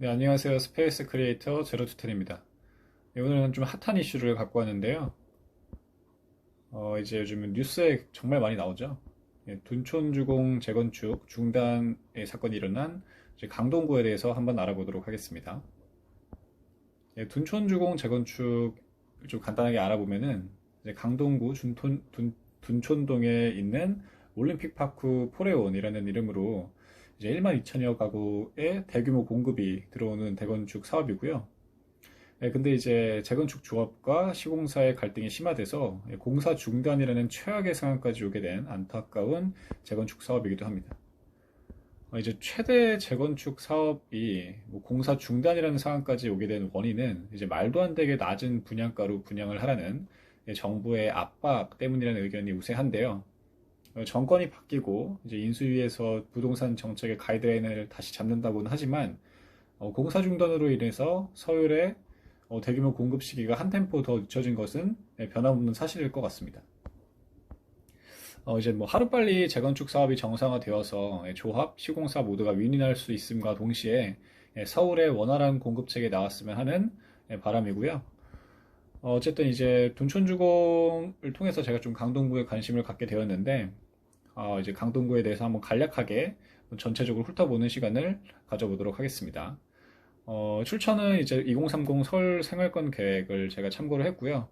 네, 안녕하세요. 스페이스 크리에이터 제로투텐입니다. 네, 오늘은 좀 핫한 이슈를 갖고 왔는데요. 어, 이제 요즘 뉴스에 정말 많이 나오죠. 예, 둔촌주공 재건축 중단의 사건이 일어난 강동구에 대해서 한번 알아보도록 하겠습니다. 예, 둔촌주공 재건축 좀 간단하게 알아보면은 강동구 둔촌, 둔, 둔촌동에 있는 올림픽파크 포레온이라는 이름으로 이제 1만 2천여 가구의 대규모 공급이 들어오는 대건축 사업이고요. 예, 근데 이제 재건축 조합과 시공사의 갈등이 심화돼서 예, 공사 중단이라는 최악의 상황까지 오게 된 안타까운 재건축 사업이기도 합니다. 어, 이제 최대 재건축 사업이 뭐 공사 중단이라는 상황까지 오게 된 원인은 이제 말도 안 되게 낮은 분양가로 분양을 하라는 예, 정부의 압박 때문이라는 의견이 우세한데요. 어, 정권이 바뀌고 이제 인수위에서 부동산 정책의 가이드라인을 다시 잡는다고는 하지만 어, 공사 중단으로 인해서 서울의 어, 대규모 공급 시기가 한 템포 더 늦춰진 것은 네, 변함없는 사실일 것 같습니다. 어, 이제 뭐 하루빨리 재건축 사업이 정상화되어서 예, 조합, 시공사 모두가 윈윈할 수 있음과 동시에 예, 서울의 원활한 공급책이 나왔으면 하는 예, 바람이고요. 어, 어쨌든 이제 둔촌주공을 통해서 제가 좀 강동구에 관심을 갖게 되었는데 어, 이제 강동구에 대해서 한번 간략하게 전체적으로 훑어보는 시간을 가져보도록 하겠습니다. 어, 출처는 이제 2030 서울 생활권 계획을 제가 참고를 했고요.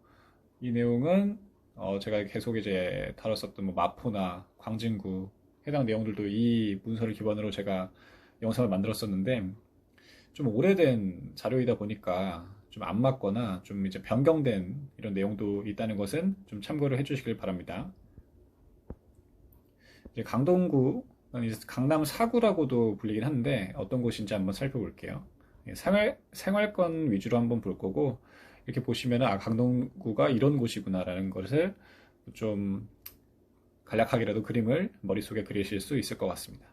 이 내용은 어, 제가 계속 이제 다뤘었던 뭐 마포나 광진구 해당 내용들도 이 문서를 기반으로 제가 영상을 만들었었는데 좀 오래된 자료이다 보니까 좀 안 맞거나 좀 이제 변경된 이런 내용도 있다는 것은 좀 참고를 해주시길 바랍니다. 강동구, 강남 4구라고도 불리긴 한데 어떤 곳인지 한번 살펴볼게요. 예, 생활, 생활권 위주로 한번 볼 거고 이렇게 보시면 아 강동구가 이런 곳이구나라는 것을 좀 간략하게라도 그림을 머릿속에 그리실 수 있을 것 같습니다.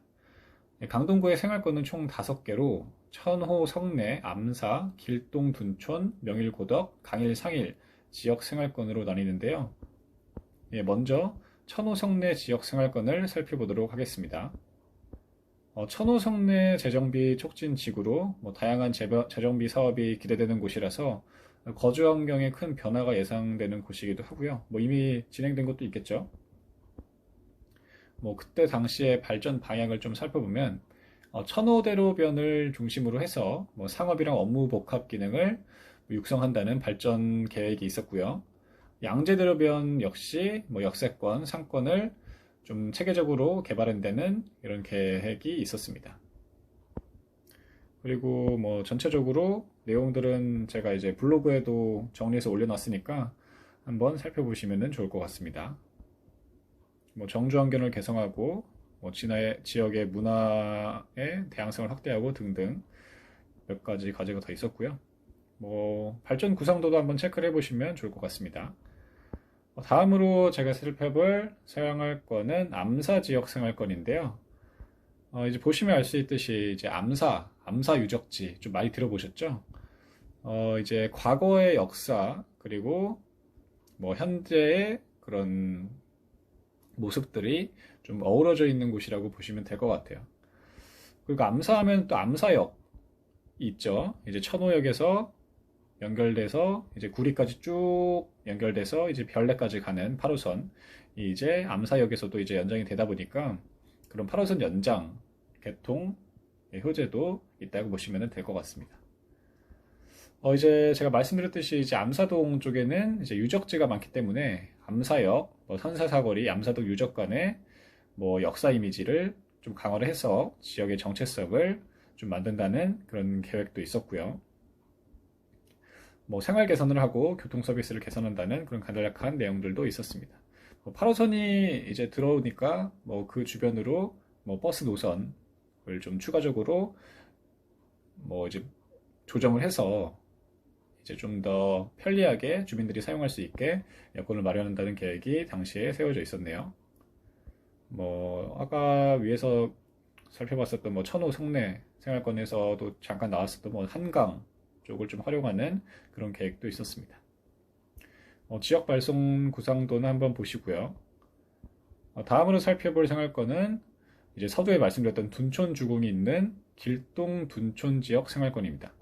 예, 강동구의 생활권은 총 5개로 천호, 성내, 암사, 길동, 둔촌, 명일 고덕, 강일, 상일 지역 생활권으로 나뉘는데요. 예, 먼저 천호, 성내 지역 생활권을 살펴보도록 하겠습니다. 어, 천호 성내 재정비 촉진 지구로 뭐 다양한 재벼- 재정비 사업이 기대되는 곳이라서 거주 환경에 큰 변화가 예상되는 곳이기도 하고요. 뭐 이미 진행된 것도 있겠죠. 뭐 그때 당시의 발전 방향을 좀 살펴보면 어, 천호대로변을 중심으로 해서 뭐 상업이랑 업무 복합 기능을 육성한다는 발전 계획이 있었고요. 양재대로 변 역시 뭐 역세권, 상권을 좀 체계적으로 개발한다는 이런 계획이 있었습니다. 그리고 뭐 전체적으로 내용들은 제가 이제 블로그에도 정리해서 올려놨으니까 한번 살펴보시면 좋을 것 같습니다. 뭐 정주 환경을 개성하고 뭐 지역의 문화의 다양성을 확대하고 등등 몇 가지 과제가 더 있었고요. 뭐 발전 구상도도 한번 체크를 해보시면 좋을 것 같습니다. 어, 다음으로 제가 살펴볼 생활권은 암사 지역 생활권인데요. 어, 이제 보시면 알 수 있듯이 이제 암사, 암사 유적지 좀 많이 들어보셨죠? 어, 이제 과거의 역사 그리고 뭐 현재의 그런 모습들이 좀 어우러져 있는 곳이라고 보시면 될 것 같아요. 그리고 암사하면 또 암사역이 있죠. 이제 천호역에서 연결돼서 이제 구리까지 쭉 연결돼서 이제 별내까지 가는 8호선 이 이제 암사역에서도 이제 연장이 되다 보니까 그런 8호선 연장 개통 효제도 있다고 보시면 될 것 같습니다. 어 이제 제가 말씀드렸듯이 이제 암사동 쪽에는 이제 유적지가 많기 때문에 암사역, 뭐 선사사거리, 암사동 유적 간의 뭐 역사 이미지를 좀 강화를 해서 지역의 정체성을 좀 만든다는 그런 계획도 있었고요. 뭐 생활 개선을 하고 교통 서비스를 개선한다는 그런 간략한 내용들도 있었습니다. 뭐 8호선이 이제 들어오니까 뭐 그 주변으로 뭐 버스 노선을 좀 추가적으로 뭐 이제 조정을 해서 이제 좀 더 편리하게 주민들이 사용할 수 있게 여건을 마련한다는 계획이 당시에 세워져 있었네요. 뭐 아까 위에서 살펴봤었던 뭐 천호 성내 생활권에서도 잠깐 나왔었던 뭐 한강 쪽을 좀 활용하는 그런 계획도 있었습니다. 어, 지역 발송 구상도는 한번 보시고요. 어, 다음으로 살펴볼 생활권은 이제 서두에 말씀드렸던 둔촌 주공이 있는 길동 둔촌 지역 생활권입니다.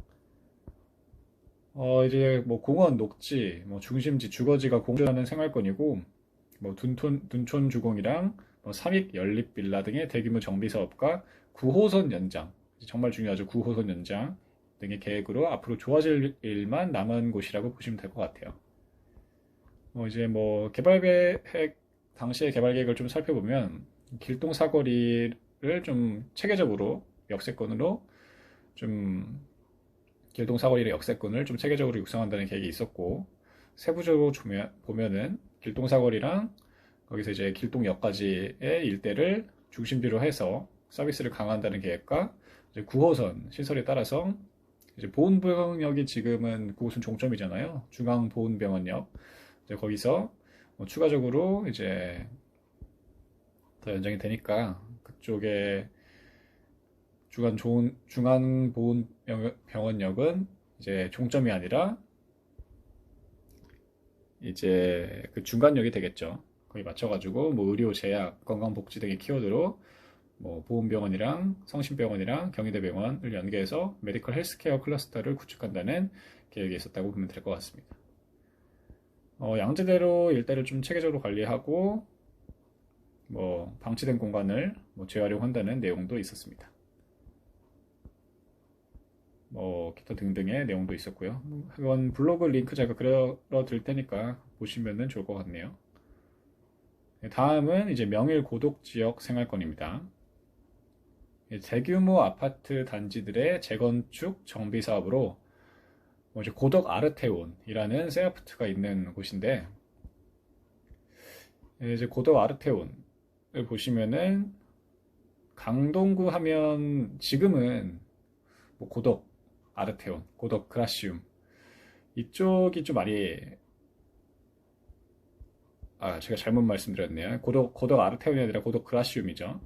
어, 이제 뭐 공원, 녹지, 뭐 중심지, 주거지가 공존하는 생활권이고, 뭐 둔촌, 둔촌 주공이랑 뭐 삼익 연립 빌라 등의 대규모 정비 사업과 9호선 연장, 정말 중요하죠. 9호선 연장 등의 계획으로 앞으로 좋아질 일만 남은 곳이라고 보시면 될 것 같아요. 뭐 이제 뭐 개발 계획 당시의 개발 계획을 좀 살펴보면 길동 사거리를 좀 체계적으로 역세권으로 좀 길동 사거리의 역세권을 좀 체계적으로 육성한다는 계획이 있었고 세부적으로 보면은 길동 사거리랑 거기서 이제 길동역까지의 일대를 중심지로 해서 서비스를 강화한다는 계획과 이제 9호선 시설에 따라서 이제 보훈병원역이 지금은 9호선 종점이잖아요. 중앙 보훈병원역. 이제 거기서 뭐 추가적으로 이제 더 연장이 되니까 그쪽에 중간 좋은 중앙 보훈 병원역은 이제 종점이 아니라 이제 그 중간역이 되겠죠. 거기 맞춰가지고 뭐 의료, 제약, 건강복지 등의 키워드로 뭐 보훈병원이랑 성심병원이랑 경희대병원을 연계해서 메디컬 헬스케어 클러스터를 구축한다는 계획이 있었다고 보면 될 것 같습니다. 어, 양재대로 일대를 좀 체계적으로 관리하고 뭐 방치된 공간을 뭐 재활용한다는 내용도 있었습니다. 뭐 기타 등등의 내용도 있었고요. 이건 블로그 링크 제가 그려 드릴 테니까 보시면 좋을 것 같네요. 네, 다음은 이제 명일 고독 지역 생활권입니다. 대규모 아파트 단지들의 재건축 정비 사업으로 뭐 고덕 아르테온이라는 세아프트가 있는 곳인데 이제 고덕 아르테온을 보시면은 강동구 하면 지금은 뭐 고덕 아르테온, 고덕 그라시움 이쪽이 좀 많이 아 제가 잘못 말씀드렸네요. 고덕 고덕 아르테온이 아니라 고덕 그라시움이죠.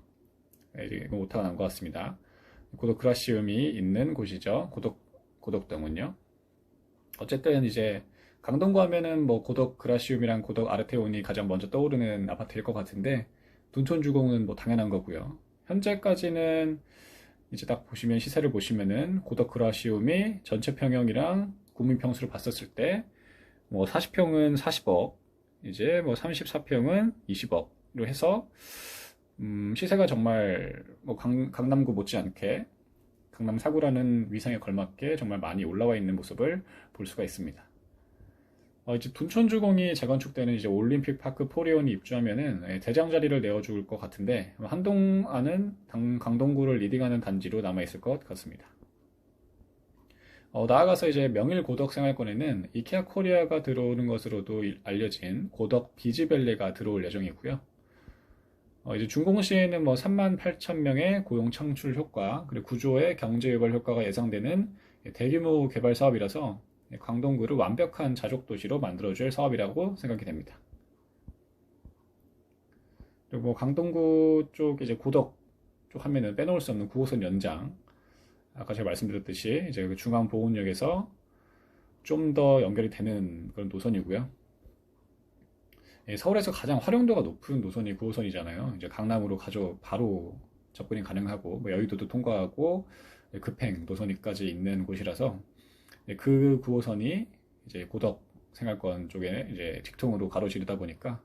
네, 이거 오타가 난 것 같습니다. 고독 그라시움이 있는 곳이죠. 고독, 고독동은요. 어쨌든 이제 강동구 하면은 뭐 고독 그라시움이랑 고독 아르테온이 가장 먼저 떠오르는 아파트일 것 같은데 둔촌주공은 뭐 당연한 거고요. 현재까지는 이제 딱 보시면 시세를 보시면은 고덕 그라시움이 전체 평형이랑 구민 평수를 봤었을 때 뭐 40평은 40억, 이제 뭐 34평은 20억으로 해서 음, 시세가 정말 뭐 강, 강남구 못지않게 강남 사구라는 위상에 걸맞게 정말 많이 올라와 있는 모습을 볼 수가 있습니다. 어, 이제 둔촌주공이 재건축되는 이제 올림픽 파크 포리온이 입주하면은 예, 대장 자리를 내어줄 것 같은데 한동안은 당, 강동구를 리딩하는 단지로 남아 있을 것 같습니다. 어, 나아가서 이제 명일 고덕 생활권에는 이케아 코리아가 들어오는 것으로도 알려진 고덕 비지벨레가 들어올 예정이고요. 어, 이제 준공시에는 뭐 3만 8천 명의 고용 창출 효과, 그리고 구조의 경제 유발 효과가 예상되는 대규모 개발 사업이라서 광동구를 완벽한 자족 도시로 만들어줄 사업이라고 생각이 됩니다. 그리고 뭐 강동구 쪽 이제 고덕 쪽 하면은 빼놓을 수 없는 9호선 연장. 아까 제가 말씀드렸듯이 이제 그 중앙 보훈역에서 좀 더 연결이 되는 그런 노선이고요. 예, 서울에서 가장 활용도가 높은 노선이 9호선이잖아요. 이제 강남으로 가져 바로 접근이 가능하고 뭐 여의도도 통과하고 급행 노선이까지 있는 곳이라서 예, 그 9호선이 이제 고덕 생활권 쪽에 이제 직통으로 가로지르다 보니까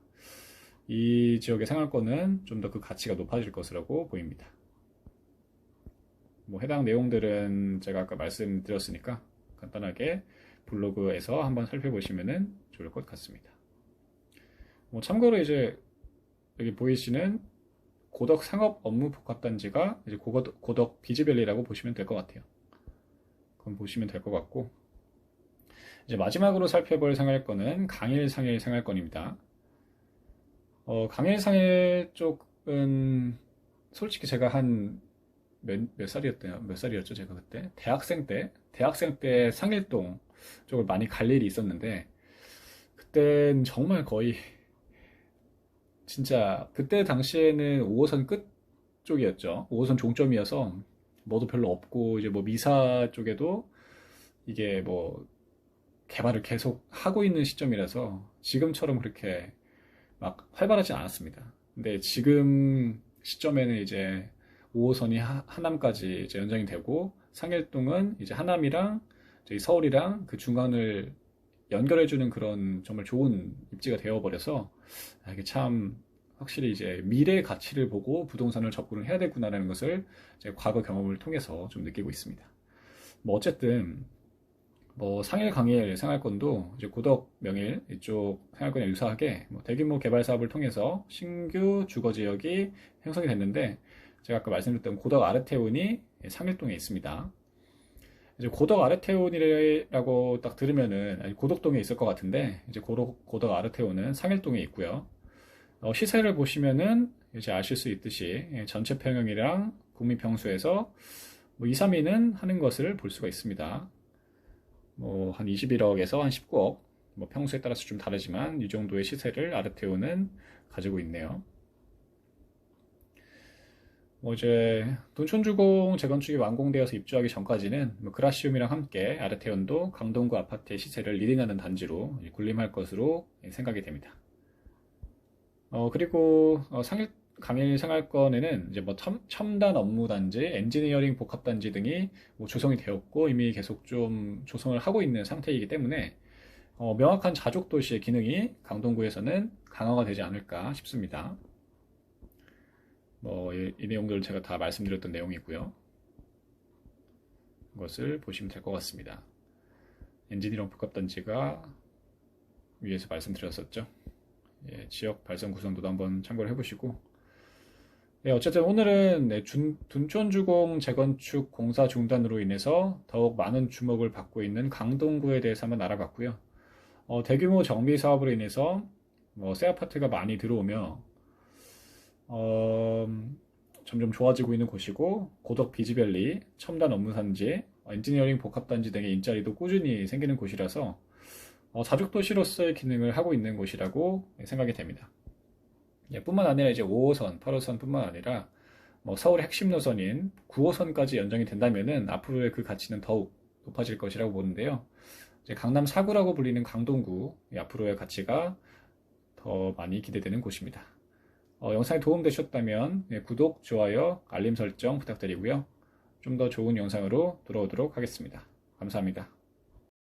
이 지역의 생활권은 좀 더 그 가치가 높아질 것이라고 보입니다. 뭐 해당 내용들은 제가 아까 말씀드렸으니까 간단하게 블로그에서 한번 살펴보시면 좋을 것 같습니다. 뭐 참고로 이제 여기 보이시는 고덕 상업 업무 복합단지가 이제 고덕, 고덕 비즈밸리라고 보시면 될 것 같아요. 그럼 보시면 될 것 같고 이제 마지막으로 살펴볼 생활권은 강일 상일 생활권입니다. 어, 강일 상일 쪽은 솔직히 제가 한 몇, 몇 살이었대요? 몇 살이었죠? 제가 그때 대학생 때 대학생 때 상일동 쪽을 많이 갈 일이 있었는데 그땐 정말 거의 진짜 그때 당시에는 5호선 끝 쪽이었죠. 5호선 종점이어서 뭐도 별로 없고 이제 뭐 미사 쪽에도 이게 뭐 개발을 계속 하고 있는 시점이라서 지금처럼 그렇게 막 활발하진 않았습니다. 근데 지금 시점에는 이제 5호선이 하, 하남까지 이제 연장이 되고 상일동은 이제 하남이랑 저희 서울이랑 그 중간을 연결해주는 그런 정말 좋은 입지가 되어버려서 아, 이게 참 확실히 이제 미래의 가치를 보고 부동산을 접근을 해야 되구나라는 것을 제 과거 경험을 통해서 좀 느끼고 있습니다. 뭐 어쨌든 뭐 상일 강일 생활권도 이제 고덕 명일 이쪽 생활권에 유사하게 뭐 대규모 개발 사업을 통해서 신규 주거 지역이 형성이 됐는데 제가 아까 말씀드렸던 고덕 아르테온이 상일동에 있습니다. 이제 고덕 아르테온이라고 딱 들으면은 고덕동에 있을 것 같은데 이제 고덕, 고덕 아르테온은 상일동에 있고요. 어, 시세를 보시면은 이제 아실 수 있듯이 예, 전체 평형이랑 국민 평수에서 뭐 2, 3위는 하는 것을 볼 수가 있습니다. 뭐 한 21억에서 한 19억, 뭐 평수에 따라서 좀 다르지만 이 정도의 시세를 아르테오는 가지고 있네요. 뭐 이제 돈촌주공 재건축이 완공되어서 입주하기 전까지는 뭐 그라시움이랑 함께 아르테온도 강동구 아파트의 시세를 리딩하는 단지로 군림할 것으로 생각이 됩니다. 어 그리고 어, 상일 강일 생활권에는 이제 뭐 첨, 첨단 업무 단지, 엔지니어링 복합 단지 등이 뭐 조성이 되었고 이미 계속 좀 조성을 하고 있는 상태이기 때문에 어, 명확한 자족 도시의 기능이 강동구에서는 강화가 되지 않을까 싶습니다. 뭐, 이, 이 내용들을 제가 다 말씀드렸던 내용이고요. 이것을 보시면 될 것 같습니다. 엔지니어링 복합단지가 위에서 말씀드렸었죠. 예, 지역 발전 구성도도 한번 참고를 해보시고, 예, 어쨌든 오늘은 네, 준, 둔촌주공 재건축 공사 중단으로 인해서 더욱 많은 주목을 받고 있는 강동구에 대해서 한번 알아봤고요. 어, 대규모 정비 사업으로 인해서 뭐 새 아파트가 많이 들어오며 어, 점점 좋아지고 있는 곳이고 고덕 비지밸리, 첨단 업무단지, 엔지니어링 복합단지 등의 일자리도 꾸준히 생기는 곳이라서 어, 자족도시로서의 기능을 하고 있는 곳이라고 생각이 됩니다. 예, 뿐만 아니라 이제 5호선, 8호선 뿐만 아니라 뭐 서울의 핵심 노선인 9호선까지 연장이 된다면은 앞으로의 그 가치는 더욱 높아질 것이라고 보는데요. 이제 강남 4구라고 불리는 강동구 앞으로의 가치가 더 많이 기대되는 곳입니다. 어, 영상이 도움되셨다면 네, 구독, 좋아요, 알림 설정 부탁드리고요. 좀 더 좋은 영상으로 돌아오도록 하겠습니다. 감사합니다.